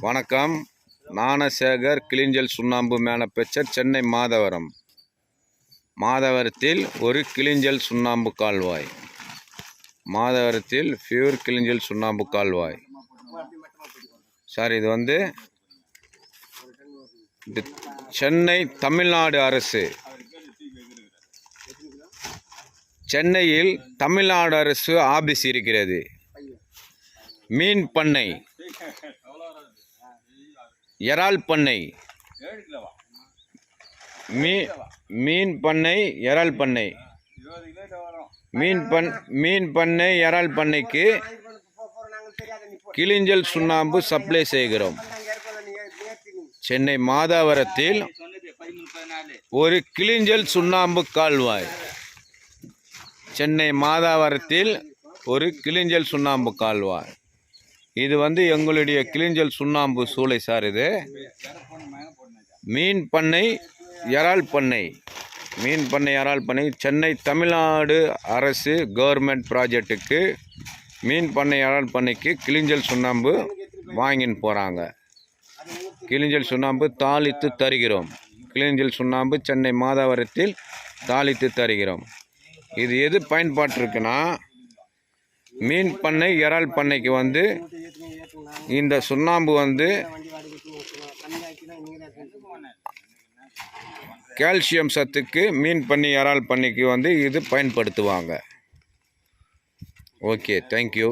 வணக்கம். ஞானசேகர் கிளிஞ்சல் சுண்ணாம்பு மேனப்பெச்சர் சென்னை மாதவரம். மாதவரத்தில் ஒரு கிளிஞ்சல் சுண்ணாம்பு கால்வாய். மாதவரத்தில் பியூர் கிளிஞ்சல் சுண்ணாம்பு கால்வாய். சார் இது வந்து இது சென்னை தமிழ்நாடு அரசு. சென்னையில் தமிழ்நாடு அரசு ஆபீஸ் இருக்கிறது. மீன் பண்ணை. இறால் பண்ணை. மீ மீன் பண்ணை இறால் பண்ணை. மீன் பண் மீன் பண்ணை இறால் பண்ணைக்கு கிளிஞ்சல் சுண்ணாம்பு சப்ளை செய்கிறோம். சென்னை மாதாவரத்தில் ஒரு கிளிஞ்சல் சுண்ணாம்பு கால்வாய். சென்னை மாதாவரத்தில் ஒரு கிளிஞ்சல் சுண்ணாம்பு கால்வாய். இது வந்து எங்களுடைய கிளிஞ்சல் சுண்ணாம்பு சூளை சார் இது. மீன் பண்ணை இறால் பண்ணை. மீன் பண்ணை இறால் பண்ணை. சென்னை தமிழ்நாடு அரசு கவர்மெண்ட் ப்ராஜெக்ட்டுக்கு மீன் பண்ணை இறால் பண்ணைக்கு கிளிஞ்சல் சுண்ணாம்பு வாங்கின்னு போகிறாங்க கிளிஞ்சல் சுண்ணாம்பு தாளித்து தருகிறோம். கிளிஞ்சல் சுண்ணாம்பு சென்னை மாதாவரத்தில் தாளித்து தருகிறோம். இது எது பயன்பாட்டிருக்குன்னா மீன் பண்ணை இறால் பண்ணைக்கு வந்து இந்த சுண்ணாம்பு வந்து கால்சியம் சத்துக்கு மீன் பண்ணி இறால் பண்ணைக்கு வந்து இது பயன்படுத்துவாங்க. Okay thank you